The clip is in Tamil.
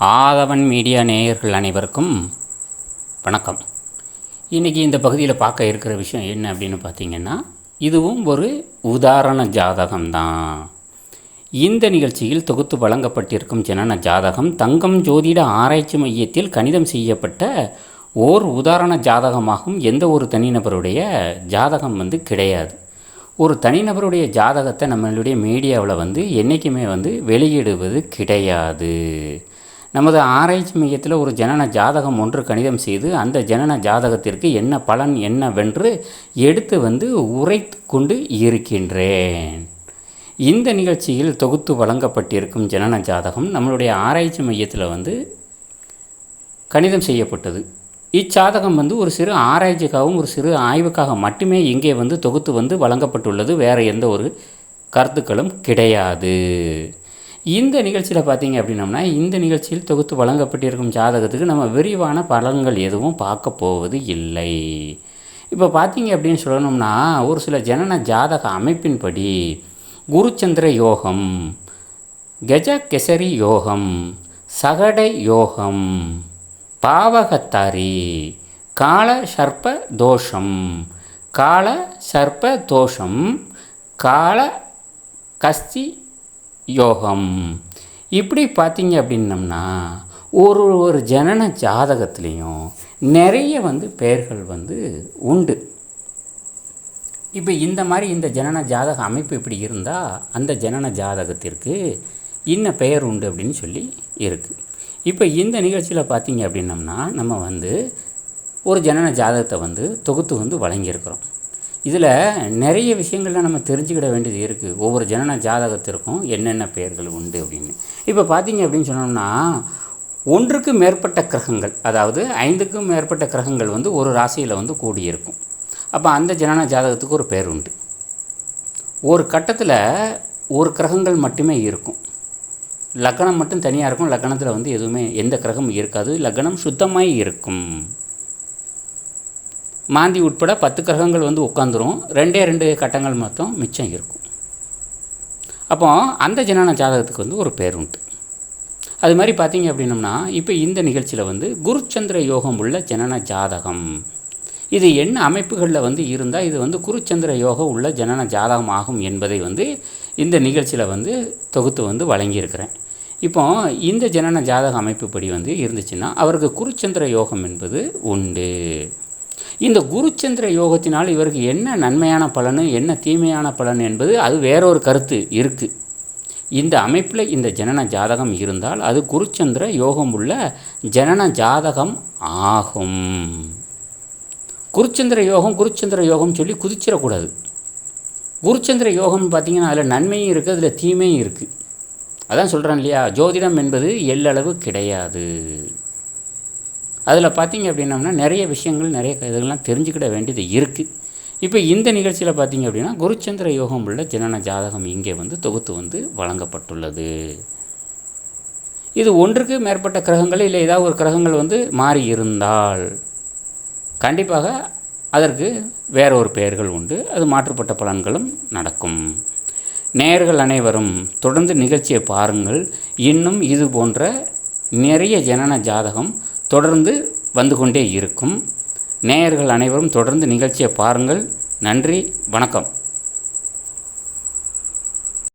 ஆதவன் மீடியா நேயர்கள் அனைவருக்கும் வணக்கம். இன்றைக்கி இந்த பகுதியில் பார்க்க இருக்கிற விஷயம் என்ன அப்படின்னு பார்த்தீங்கன்னா இதுவும் ஒரு உதாரண ஜாதகம்தான். இந்த நிகழ்ச்சியில் தொகுத்து வழங்கப்பட்டிருக்கும் ஜனன ஜாதகம் தங்கம் ஜோதிட ஆராய்ச்சி மையத்தில் கணிதம் செய்யப்பட்ட ஓர் உதாரண ஜாதகமாகும். எந்த ஒரு தனிநபருடைய ஜாதகம் வந்து கிடையாது. ஒரு தனிநபருடைய ஜாதகத்தை நம்மளுடைய மீடியாவில் வந்து என்றைக்குமே வந்து வெளியிடுவது கிடையாது. நமது ஆராய்ச்சி மையத்தில் ஒரு ஜனன ஜாதகம் ஒன்று கணிதம் செய்து அந்த ஜனன ஜாதகத்திற்கு என்ன பலன் என்னவென்று எடுத்து வந்து உரைத்து கொண்டு இருக்கின்றேன். இந்த நிகழ்ச்சியில் தொகுத்து வழங்கப்பட்டிருக்கும் ஜனன ஜாதகம் நம்மளுடைய ஆராய்ச்சி மையத்தில் வந்து கணிதம் செய்யப்பட்டது. இச்சாதகம் வந்து ஒரு சிறு ஆராய்ச்சிக்காகவும் ஒரு சிறு ஆய்வுக்காக மட்டுமே இங்கே வந்து தொகுத்து வந்து வழங்கப்பட்டுள்ளது. வேறு எந்த ஒரு கருத்துக்களும் கிடையாது. இந்த நிகழ்ச்சியில் பார்த்தீங்க அப்படின்னம்னா இந்த நிகழ்ச்சியில் தொகுத்து வழங்கப்பட்டிருக்கும் ஜாதகத்துக்கு நம்ம விரிவான பலன்கள் எதுவும் பார்க்க போவது இல்லை. இப்போ பார்த்தீங்க அப்படின்னு சொல்லணும்னா ஒரு சில ஜனன ஜாதக அமைப்பின்படி குருச்சந்திர யோகம் கஜ கெசரி யோகம் சகடை யோகம் பாவகத்தாரி கால சர்ப்ப தோஷம் கால சர்ப்ப தோஷம் கால கஸ்தி யோகம். இப்படி பார்த்தீங்க அப்படின்னம்னா ஒரு ஒரு ஜனன ஜாதகத்துலேயும் நிறைய வந்து பெயர்கள் வந்து உண்டு. இப்போ இந்த மாதிரி இந்த ஜனன ஜாதக அமைப்பு இப்படி இருந்தால் அந்த ஜனன ஜாதகத்திற்கு இன்ன பெயர் உண்டு அப்படின்னு சொல்லி இருக்குது இப்போ இந்த நிகழ்ச்சியில் பார்த்தீங்க அப்படின்னம்னா நம்ம வந்து ஒரு ஜனன ஜாதகத்தை வந்து தொகுத்து வந்து வழங்கியிருக்கிறோம். இதில் நிறைய விஷயங்கள்லாம் நம்ம தெரிஞ்சுக்கிட வேண்டியது இருக்குது. ஒவ்வொரு ஜனன ஜாதகத்திற்கும் என்னென்ன பெயர்கள் உண்டு அப்படின்னு. இப்போ பார்த்தீங்க அப்படின்னு சொன்னோம்னா ஒன்றுக்கு மேற்பட்ட கிரகங்கள் அதாவது ஐந்துக்கும் மேற்பட்ட கிரகங்கள் வந்து ஒரு ராசியில் வந்து கூடியிருக்கும். அப்போ அந்த ஜனன ஜாதகத்துக்கு ஒரு பேர் உண்டு. ஒரு கட்டத்தில் ஒரு கிரகங்கள் மட்டுமே இருக்கும். லக்னம் மட்டும் தனியாக இருக்கும். லக்னத்தில் வந்து எதுவுமே எந்த கிரகமும் இருக்காது. லக்னம் சுத்தமாக இருக்கும். மாந்தி உட்பட பத்து கிரகங்கள் வந்து உட்காந்துரும் ரெண்டே ரெண்டு கட்டங்கள் மட்டும் மிச்சம் இருக்கும். அப்போ அந்த ஜனன ஜாதகத்துக்கு வந்து ஒரு பேர் உண்டு. அது மாதிரி பார்த்தீங்க அப்படின்னம்னா இப்போ இந்த நிகழ்ச்சியில் வந்து குருச்சந்திர யோகம் உள்ள ஜனன ஜாதகம். இது என்ன அமைப்புகளில் வந்து இருந்தால் இது வந்து குருச்சந்திர யோகம் உள்ள ஜனன ஜாதகம் ஆகும் என்பதை வந்து இந்த நிகழ்ச்சியில் வந்து தொகுத்து வந்து வழங்கியிருக்கிறேன். இப்போ இந்த ஜனன ஜாதக அமைப்புப்படி வந்து இருந்துச்சுன்னா அவருக்கு குருச்சந்திர யோகம் என்பது உண்டு. இந்த குருச்சந்திர யோகத்தினால் இவருக்கு என்ன நன்மையான பலன் என்ன தீமையான பலன் என்பது அது வேறொரு கருத்து இருக்குது இந்த அமைப்பில் இந்த ஜனன ஜாதகம் இருந்தால் அது குருச்சந்திர யோகம் உள்ள ஜனன ஜாதகம் ஆகும். குருச்சந்திர யோகம் குருச்சந்திர யோகம் சொல்லி குதிச்சிடக்கூடாது. குருச்சந்திர யோகம் பார்த்திங்கன்னா அதில் நன்மையும் இருக்குது அதில் தீமையும் இருக்குது அதான் சொல்கிறேன் இல்லையா? ஜோதிடம் என்பது எல்லளவு கிடையாது. அதில் பார்த்தீங்க அப்படின்னம்னா நிறைய விஷயங்கள் நிறைய இதெல்லாம் தெரிஞ்சுக்கிட வேண்டியது இருக்குது இப்போ இந்த நிகழ்ச்சியில் பார்த்தீங்க அப்படின்னா குருச்சந்திர யோகம் உள்ள ஜனன ஜாதகம் இங்கே வந்து தொகுத்து வந்து வழங்கப்பட்டுள்ளது. இது ஒன்றுக்கு மேற்பட்ட கிரகங்கள் இல்லை ஏதாவது ஒரு கிரகங்கள் வந்து மாறி இருந்தால் கண்டிப்பாக அதற்கு வேற ஒரு பெயர்கள் உண்டு. அது மாற்றுப்பட்ட பலன்களும் நடக்கும். நேயர்கள் அனைவரும் தொடர்ந்து நிகழ்ச்சியை பாருங்கள். இன்னும் இது போன்ற நிறைய ஜனன ஜாதகம் தொடர்ந்து வந்து கொண்டே இருக்கும். நேயர்கள் அனைவரும் தொடர்ந்து நிகழ்ச்சியை பாருங்கள். நன்றி. வணக்கம்.